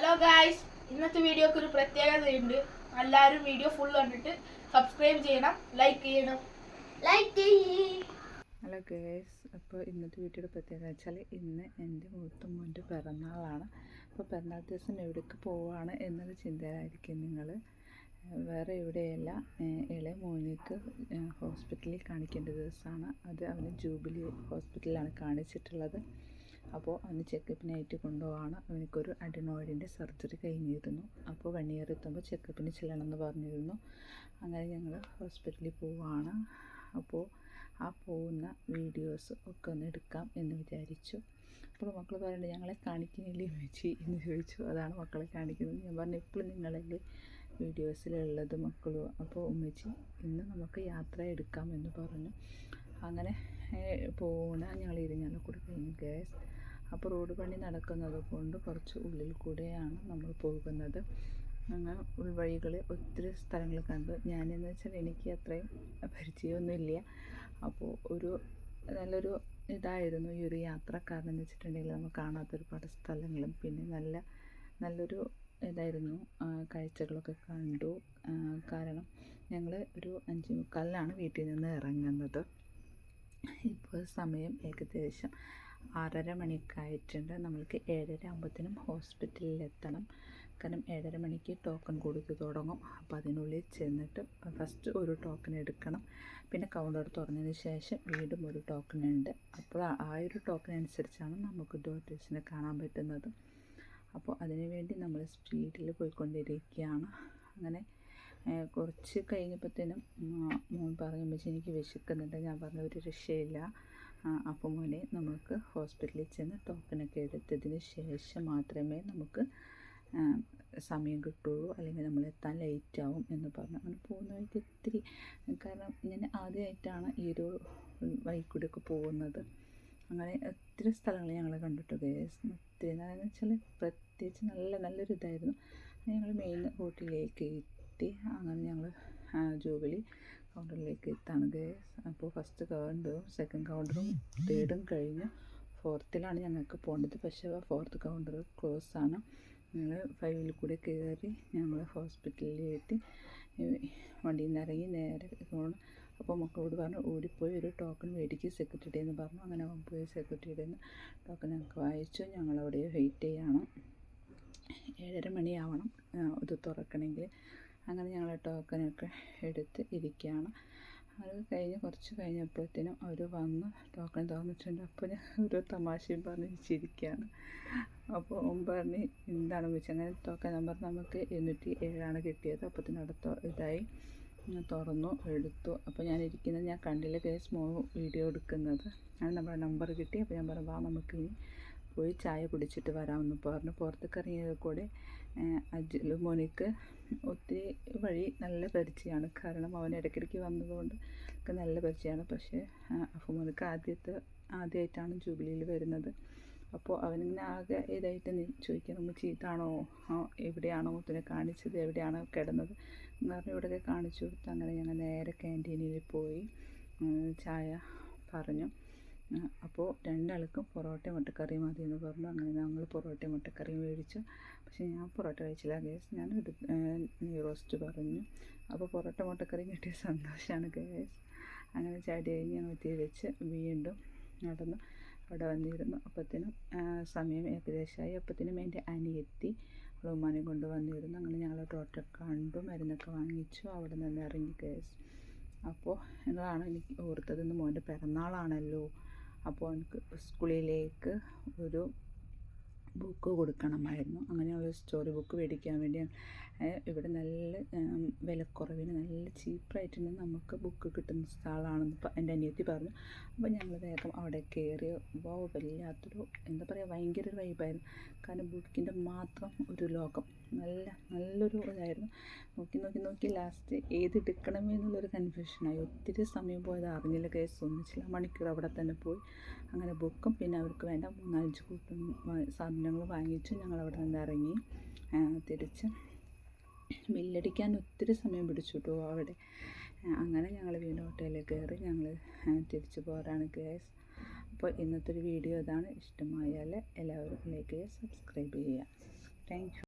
Hello guys ഇന്നത്തെ വീഡിയോക്ക് ഒരു പ്രത്യേകതയുണ്ട്. എല്ലാവരും വീഡിയോ ഫുൾ കണ്ടിട്ട് സബ്സ്ക്രൈബ് ചെയ്യണം ലൈക്ക് ചെയ്യണം. ലൈക്ക് ഹലോ ഗേസ് അപ്പോൾ ഇന്നത്തെ വീഡിയോയുടെ പ്രത്യേകത വെച്ചാൽ ഇന്ന് എന്റെ മൂത്ത മോന്റെ പിറന്നാളാണ്. അപ്പോൾ പിറന്നാൾ ദിവസം എവിടേക്ക് പോവുകയാണ് എന്നൊരു ചിന്തയിലായിരിക്കും നിങ്ങൾ വേറെ എവിടെയല്ല. ഇളയ മോനിക്ക് ഹോസ്പിറ്റലിൽ കാണിക്കേണ്ട ദിവസമാണ്. അത് അവന് ജൂബിലി ഹോസ്പിറ്റലിലാണ് കാണിച്ചിട്ടുള്ളത്. അപ്പോൾ അന്ന് ചെക്കപ്പിനായിട്ട് കൊണ്ടുപോവാണ്. അവനക്കൊരു അഡിനോയിഡിന്റെ സർജറി കഴിഞ്ഞിരുന്നു. അപ്പോൾ വൺ എത്തുമ്പോൾ ചെക്കപ്പിന് ചെല്ലണമെന്ന് പറഞ്ഞിരുന്നു. അങ്ങനെ ഞങ്ങൾ ഹോസ്പിറ്റലിൽ പോവുകയാണ് അപ്പോൾ ആ പോകുന്ന വീഡിയോസ് ഒക്കെ ഒന്ന് എടുക്കാം എന്ന് വിചാരിച്ചു. അപ്പോൾ മക്കൾ പറയുന്നത് ഞങ്ങളെ കാണിക്കുന്നില്ലേ വെച്ചി എന്ന് ചോദിച്ചു. അതാണ് മക്കളെ കാണിക്കുന്നത്. ഞാൻ പറഞ്ഞു എപ്പോഴും നിങ്ങളല്ലേ വീഡിയോസിലുള്ളത് മക്കളും. അപ്പോൾ ഉമ്മച്ചി ഇന്ന് നമുക്ക് യാത്ര എടുക്കാം എന്ന് പറഞ്ഞു. അങ്ങനെ പോകുന്ന ഞങ്ങൾ ഇരിഞ്ഞാലക്കൂടെ കഴിഞ്ഞു ഗ്യാസ് അപ്പോൾ റോഡ് പണി നടക്കുന്നത് കൊണ്ട് കുറച്ച് ഉള്ളിൽ കൂടെയാണ് നമ്മൾ പോകുന്നത്. അങ്ങനെ ഉൾവഴികളെ ഒത്തിരി സ്ഥലങ്ങൾ കണ്ടു ഞാനെന്ന് വെച്ചാൽ എനിക്ക് അത്രയും പരിചയമൊന്നുമില്ല. അപ്പോൾ ഒരു നല്ലൊരു ഇതായിരുന്നു ഈ ഒരു യാത്ര കാരണം എന്ന് വെച്ചിട്ടുണ്ടെങ്കിൽ നമ്മൾ കാണാത്ത ഒരുപാട് സ്ഥലങ്ങളും പിന്നെ നല്ല നല്ലൊരു ഇതായിരുന്നു. കാഴ്ചകളൊക്കെ കണ്ടു. കാരണം ഞങ്ങൾ ഒരു അഞ്ച് മുക്കാലിനാണ് വീട്ടിൽ നിന്ന് ഇറങ്ങുന്നത്. ഇപ്പോൾ സമയം ഏകദേശം ആറര മണിക്കായിട്ടുണ്ട് നമ്മൾക്ക് ഏഴര ആകുമ്പോഴത്തേനും ഹോസ്പിറ്റലിൽ എത്തണം കാരണം ഏഴര മണിക്ക് ടോക്കൺ കൊടുത്ത് തുടങ്ങും. അപ്പോൾ അതിനുള്ളിൽ ചെന്നിട്ട് ഫസ്റ്റ് ഒരു ടോക്കൺ എടുക്കണം. പിന്നെ കൗണ്ടർ തുറന്നതിന് ശേഷം വീണ്ടും ഒരു ടോക്കൺ ഉണ്ട്. അപ്പോൾ ആ- ഒരു ടോക്കൺ അനുസരിച്ചാണ് നമുക്ക് ഡോക്ടേഴ്സിനെ കാണാൻ പറ്റുന്നത്. അപ്പോൾ അതിനു വേണ്ടി നമ്മൾ സ്പീഡിൽ പോയിക്കൊണ്ടിരിക്കുകയാണ്. അങ്ങനെ കുറച്ച് കഴിഞ്ഞപ്പോഴത്തേനും മോൻ പറയുമ്പോൾ എനിക്ക് വിശക്കുന്നുണ്ട്. ഞാൻ പറഞ്ഞ ഒരു രക്ഷയില്ല. അപ്പോൾ മോനെ നമുക്ക് ഹോസ്പിറ്റലിൽ ചെന്ന് ടോക്കണൊക്കെ എടുത്തതിന് ശേഷം മാത്രമേ നമുക്ക് സമയം കിട്ടുള്ളൂ അല്ലെങ്കിൽ നമ്മൾ എത്താൻ ലേറ്റ് ആവും എന്ന് പറഞ്ഞു. അങ്ങനെ പോകുന്ന വഴിക്ക് ഇത്തിരി കാരണം ഞാൻ ആദ്യമായിട്ടാണ് ഈ ഒരു വഴി കൂടെയൊക്കെ പോകുന്നത്. അങ്ങനെ ഒത്തിരി സ്ഥലങ്ങൾ ഞങ്ങൾ കണ്ടിട്ട് ഗേസ് ഒത്തിരി എന്താണെന്ന് വെച്ചാൽ പ്രത്യേകിച്ച് നല്ല നല്ലൊരു ഇതായിരുന്നു. ഞങ്ങൾ മെയിൻ റൂട്ടിലേക്ക് എത്തി. അങ്ങനെ ഞങ്ങൾ ജൂബിലി കൗണ്ടറിലേക്ക് എത്താണ് ഗേസ് അപ്പോൾ ഫസ്റ്റ് കൗണ്ടറും സെക്കൻഡ് കൗണ്ടറും തേർഡും കഴിഞ്ഞ് ഫോർത്തിലാണ് ഞങ്ങൾക്ക് പോകേണ്ടത് പക്ഷേ ഫോർത്ത് കൗണ്ടർ ക്ലോസ് ആണ്. ഞങ്ങൾ ഫൈവിൽ കൂടെ കയറി ഞങ്ങൾ ഹോസ്പിറ്റലിൽ എത്തി. വണ്ടിയിൽ നിന്ന് ഇറങ്ങി നേരെ പോകണം അപ്പോൾ മക്കളോട് പറഞ്ഞു ഓടിപ്പോയി ഒരു ടോക്കൺ മേടിക്കും സെക്രട്ടറിയുടെ എന്ന് പറഞ്ഞു. അങ്ങനെ പോയി സെക്രട്ടറിയുടെ നിന്ന് ടോക്കൺ ഞങ്ങൾക്ക് വായിച്ചു. ഞങ്ങളവിടെ വെയിറ്റ് ചെയ്യണം. ഏഴര മണിയാവണം ഇത് തുറക്കണമെങ്കിൽ അങ്ങനെ ഞങ്ങൾ ടോക്കനൊക്കെ എടുത്ത് ഇരിക്കുകയാണ് അത് കഴിഞ്ഞ് കുറച്ച് കഴിഞ്ഞപ്പോഴത്തേനും അവർ വന്ന് ടോക്കൺ തുറന്നിട്ടുണ്ട്. അപ്പോൾ ഞാൻ ഒരു തമാശയും പറഞ്ഞ് ചിരിക്കുകയാണ് അപ്പോൾ ഓൻ പറഞ്ഞ് എന്താണ് വെച്ചാൽ അങ്ങനെ ടോക്കൺ നമ്പർ നമുക്ക് എണ്ണൂറ്റി ഏഴാണ് കിട്ടിയത് അപ്പത്തിനടുത്ത് ഇതായി. തുറന്നു എടുത്തു. അപ്പോൾ ഞാൻ ഇരിക്കുന്നത് ഞാൻ കണ്ടില്ല കേസ് മോ വീഡിയോ എടുക്കുന്നത്. അങ്ങനെ നമ്മുടെ നമ്പർ കിട്ടി. അപ്പോൾ ഞാൻ പറഞ്ഞു വാ നമുക്ക് ഇനി പോയി ചായ കുടിച്ചിട്ട് വരാമെന്ന് പറഞ്ഞു. പുറത്തേക്ക് ഇറങ്ങിയത് കൂടെ അജ്ലു മോനിക്ക് ഒത്തിരി വഴി നല്ല പരിചയമാണ്. കാരണം അവൻ ഇടയ്ക്കിടയ്ക്ക് വന്നതുകൊണ്ട് ഒക്കെ നല്ല പരിചയമാണ്. പക്ഷേ അഫു മോനിക്ക് ആദ്യത്തെ ആദ്യമായിട്ടാണ് ജൂബിലിയിൽ വരുന്നത്. അപ്പോൾ അവനിങ്ങനെ ആകെ ഇതായിട്ട് ചോദിക്കാൻ നമ്മൾ ചീത്താണോ എവിടെയാണോ മുത്തിനെ കാണിച്ചത്? എവിടെയാണോ കിടന്നത്? എന്ന് പറഞ്ഞ് ഇവിടെയൊക്കെ കാണിച്ചു കൊടുത്ത് അങ്ങനെ ഞങ്ങൾ നേരെ ക്യാന്റീനിൽ പോയി ചായ പറഞ്ഞു. അപ്പോൾ രണ്ടാൾക്കും പൊറോട്ടയും മുട്ടക്കറിയും മതി എന്ന് പറഞ്ഞു. അങ്ങനെ ഞങ്ങൾ പൊറോട്ടയും മുട്ടക്കറിയും മേടിച്ചു. പക്ഷേ ഞാൻ പൊറോട്ട കഴിച്ചില്ല. ഗേസ് ഞാൻ ഒരു റോസ്റ്റ് പറഞ്ഞു. അപ്പോൾ പൊറോട്ട മുട്ടക്കറിയും കിട്ടിയ സന്തോഷമാണ് ഗേസ് അങ്ങനെ ചാടി കഴിഞ്ഞ് ഞങ്ങൾ വെച്ച് വീണ്ടും നടന്നു. അവിടെ വന്നിരുന്നു. അപ്പത്തിനും സമയം ഏകദേശമായി അപ്പത്തിനും എന്റെ അനിയെത്തി അവളെ ഉമ്മാനെ കൊണ്ട് വന്നിരുന്നു. അങ്ങനെ ഞങ്ങൾ ടോട്ടൽ കണ്ടു മരുന്നൊക്കെ വാങ്ങിച്ചു. അവിടെ നിന്ന് ഇറങ്ങി കേസ് അപ്പോൾ ഞങ്ങളാണ് എനിക്ക് ഓർത്തത് ഇന്ന് മോന്റെ പിറന്നാളാണല്ലോ. അപ്പോൾ എനിക്ക് സ്കൂളിലേക്ക് ഒരു ബുക്ക് കൊടുക്കണമായിരുന്നു. അങ്ങനെയുള്ള സ്റ്റോറി ബുക്ക് മേടിക്കാൻ വേണ്ടി ഇവിടെ നല്ല വിലക്കുറവിന് നല്ല ചീപ്പായിട്ട് നമുക്ക് ബുക്ക് കിട്ടുന്ന സ്ഥലമാണെന്ന് എന്റെ അനിയത്തി പറഞ്ഞു. അപ്പോൾ ഞങ്ങൾ വേഗം അവിടെ കയറി. വോ വല്ലാത്തൊരു എന്താ പറയുക ഭയങ്കര ഒരു വൈബായിരുന്നു കാരണം ബുക്കിന്റെ മാത്രം ഒരു ലോകം. നല്ല നല്ലൊരു ഇതായിരുന്നു. നോക്കി നോക്കി നോക്കി ലാസ്റ്റ് ഏത് എടുക്കണമെന്നുള്ളൊരു കൺഫ്യൂഷനായി ഒത്തിരി സമയം പോയത് അറിഞ്ഞില്ല കേസ് ഒന്നിച്ചില്ല. മണിക്കൂർ അവിടെ തന്നെ പോയി. അങ്ങനെ ബുക്കും പിന്നെ അവർക്ക് വേണ്ട മൂന്നാലഞ്ച് കൂട്ടും സാധനങ്ങൾ വാങ്ങിച്ചു ഞങ്ങൾ അവിടെ നിന്ന് ഇറങ്ങി തിരിച്ച്. ബില്ലടിക്കാൻ ഒത്തിരി സമയം പിടിച്ചു കേട്ടോ അവിടെ. അങ്ങനെ ഞങ്ങൾ വീണ്ടും ഹോട്ടലിൽ കയറി ഞങ്ങൾ തിരിച്ചു പോരാണ് ഗ്യാസ് അപ്പോൾ ഇന്നത്തെ ഒരു വീഡിയോ ഇതാണ്. ഇഷ്ടമായാൽ എല്ലാവരും ലൈക്ക് ചെയ്യുക സബ്സ്ക്രൈബ് ചെയ്യുക. താങ്ക്